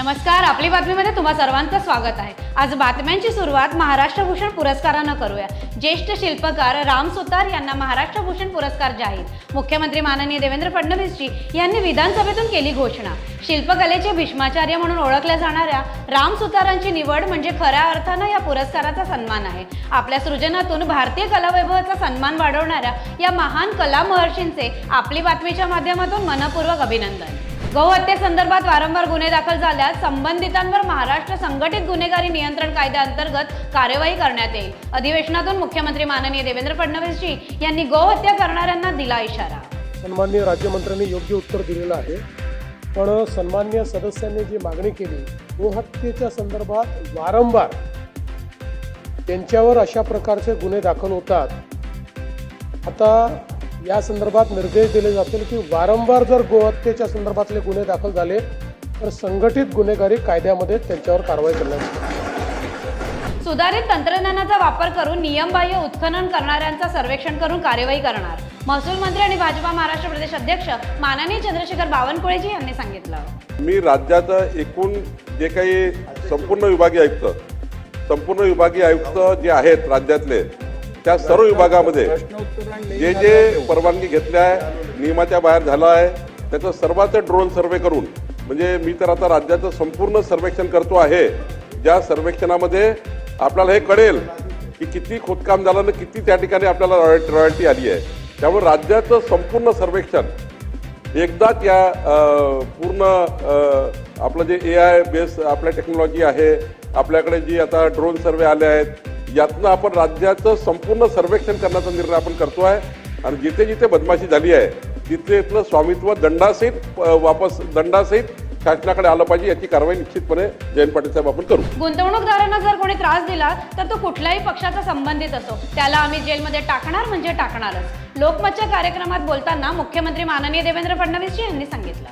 नमस्कार आपली बातमीमध्ये तुम्हा सर्वांचं स्वागत आहे. आज बातम्यांची सुरुवात महाराष्ट्र भूषण पुरस्कारानं करूया. ज्येष्ठ शिल्पकार राम सुतार यांना महाराष्ट्र भूषण पुरस्कार जाहीर. मुख्यमंत्री माननीय देवेंद्र फडणवीसजी यांनी विधानसभेतून केली घोषणा. शिल्पकलेचे भीष्माचार्य म्हणून ओळखल्या जाणाऱ्या राम सुतारांची निवड म्हणजे खऱ्या अर्थानं या पुरस्काराचा सन्मान आहे. आपल्या सृजनातून भारतीय कलावैभवाचा सन्मान वाढवणाऱ्या या महान कला महर्षींचे आपली बातमीच्या माध्यमातून मनपूर्वक अभिनंदन. गौहत्येसंदर्भात वारंवार गुन्हे दाखल झाल्यास संबंधितांवर महाराष्ट्र संघटित गुन्हेगारी नियंत्रण कायद्याअंतर्गत कार्यवाही करण्यात येईल. अधिवेशनातून मुख्यमंत्री माननीय देवेंद्र फडणवीसजी यांनी गोहत्या करणाऱ्यांना दिला इशारा. सन्माननीय राज्यमंत्र्यांनी योग्य उत्तर दिलेलं आहे. पण सन्मान्य सदस्यांनी जी मागणी केली गोहत्येच्या संदर्भात वारंवार त्यांच्यावर अशा प्रकारचे गुन्हे दाखल होतात. आता या संदर्भात निर्देश दिले जातील की वारंवार जर गोहत्येच्या संदर्भातले गुन्हे दाखल झाले तर संघटित गुन्हेगारी कायद्यामध्ये त्यांच्यावर कारवाई करण्यात येईल. सुधारित तंत्रज्ञानाचा वापर करून नियमबाह्य उत्खनन करणाऱ्यांचा सर्वेक्षण करून कार्यवाही करणार. महसूल मंत्री आणि भाजपा महाराष्ट्र प्रदेश अध्यक्ष माननीय चंद्रशेखर बावनकुळेजी यांनी सांगितलं. मी राज्याचं एकूण जे काही संपूर्ण विभागीय आयुक्त संपूर्ण विभागीय आयुक्त जे आहेत राज्यातले त्या सर्व विभागामध्ये जे जे परवानगी घेतल्या आहे नियमाच्या बाहेर झाला आहे त्याचं सर्वांचं ड्रोन सर्वे करून म्हणजे मी तर आता राज्याचं संपूर्ण सर्वेक्षण करतो आहे ज्या सर्वेक्षणामध्ये आपल्याला हे कळेल की किती खोदकाम झालं आणि किती त्या ठिकाणी आपल्याला रॉयल्टी रॉयल्टी आली आहे. त्यामुळे राज्याचं संपूर्ण सर्वेक्षण एकदाच या पूर्ण आपलं जे ए आय बेस आपल्या टेक्नॉलॉजी आहे आपल्याकडे जी आता ड्रोन सर्वे आले आहेत यातनं आपण राज्याचं संपूर्ण सर्वेक्षण करण्याचा निर्णय आपण करतो आहे आणि जिथे जिथे बदमाशी झाली आहे तिथे इथलं स्वामित्व दंडासहित वापस दंडासहित शासनाकडे आलं पाहिजे याची कारवाई निश्चितपणे जयंत पाटील साहेब आपण करू. गुंतवणूकदारांना जर कोणी त्रास दिला तर तो कुठल्याही पक्षाचा संबंधित असो. त्याला आम्ही जेलमध्ये टाकणार म्हणजे टाकणारच. लोकमतच्या कार्यक्रमात बोलताना मुख्यमंत्री माननीय देवेंद्र फडणवीसजी यांनी सांगितलं.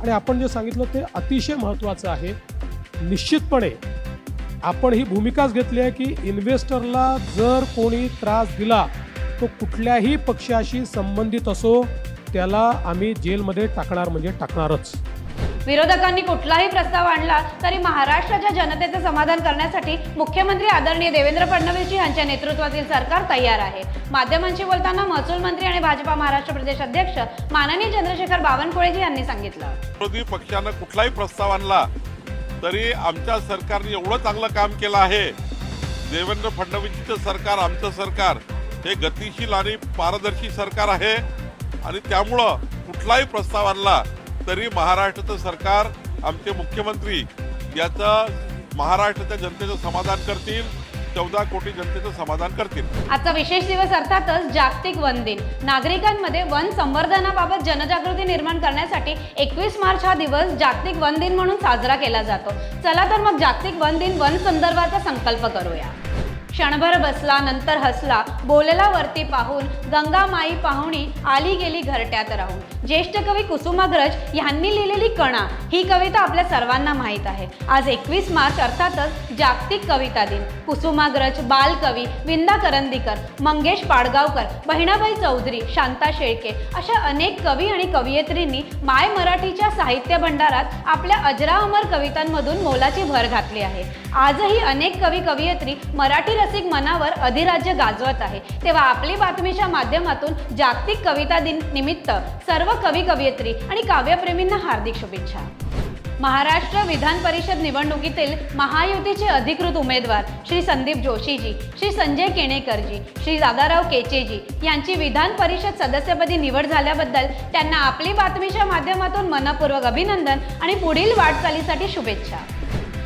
आणि आपण जे सांगितलं ते अतिशय महत्त्वाचं आहे. निश्चितपणे आपण ही भूमिकाच घेतली आहे की इन्व्हेस्टरला जर कोणी त्रास दिला तो कुठल्याही पक्षाशी संबंधित असो त्याला आम्ही जेलमध्ये टाकणार म्हणजे टाकणारच. विरोधकांनी कुठलाही प्रस्ताव आणला तरी महाराष्ट्राच्या जनतेचं समाधान करण्यासाठी मुख्यमंत्री आदरणीय देवेंद्र फडणवीसजी यांच्या नेतृत्वातील सरकार तयार आहे. माध्यमांशी बोलताना महसूल मंत्री आणि भाजपा महाराष्ट्र प्रदेश अध्यक्ष माननीय चंद्रशेखर बावनकुळेजी यांनी सांगितलं. विरोधी पक्षानं कुठलाही प्रस्ताव आणला तरी आमच्या सरकारने एवढं चांगलं काम केलं आहे. देवेंद्र फडणवीसचं सरकार आमचं सरकार हे गतिशील आणि पारदर्शी सरकार आहे. आणि त्यामुळं कुठलाही प्रस्ताव आणला तरी महाराष्ट्राचं सरकार आमचे मुख्यमंत्री याचं महाराष्ट्राच्या जनतेचं समाधान करतील. चौदा कोटी जनतेचं समाधान करतील. आजचा विशेष दिवस अर्थातच जागतिक वन दिन. नागरिकांमध्ये वन संवर्धनाबाबत जनजागृती निर्माण करण्यासाठी एकवीस मार्च हा दिवस जागतिक वन दिन म्हणून साजरा केला जातो. चला तर मग जागतिक वन दिन वन संदर्भाचा संकल्प करूया. क्षणभर बसला नंतर हसला. बोलला वरती पाहून गंगा माई पाहुणी आली गेली घरट्यात राहून. ज्येष्ठ कवी कुसुमाग्रज यांनी लिहिलेली कणा ही कविता आपल्या सर्वांना माहीत आहे. आज एकवीस मार्च अर्थातच जागतिक कविता दिन. कुसुमाग्रज बालकवी विंदा करंदीकर मंगेश पाडगावकर बहिणाबाई चौधरी शांता शेळके अशा अनेक कवी आणि कवयित्रींनी माय मराठीच्या साहित्य भंडारात आपल्या अजरा अमर कवितांमधून मोलाची भर घातली आहे. आजही अनेक कवी कवयित्री मराठी रसिक मनावर अधिराज्य गाजवत आहे. तेव्हा आपली बातमीच्या माध्यमातून जागतिक कविता दिन निमित्त सर्व कवी कवयित्री आणि काव्यप्रेमींना हार्दिक शुभेच्छा. महाराष्ट्र विधान परिषद निवडणुकीतील महायुतीचे अधिकृत उमेदवार श्री संदीप जोशीजी श्री संजय केणेकरजी श्री दादाराव केचेजी यांची विधान परिषद सदस्यपदी निवड झाल्याबद्दल त्यांना आपली बातमीच्या माध्यमातून मनपूर्वक अभिनंदन आणि पुढील वाटचालीसाठी शुभेच्छा.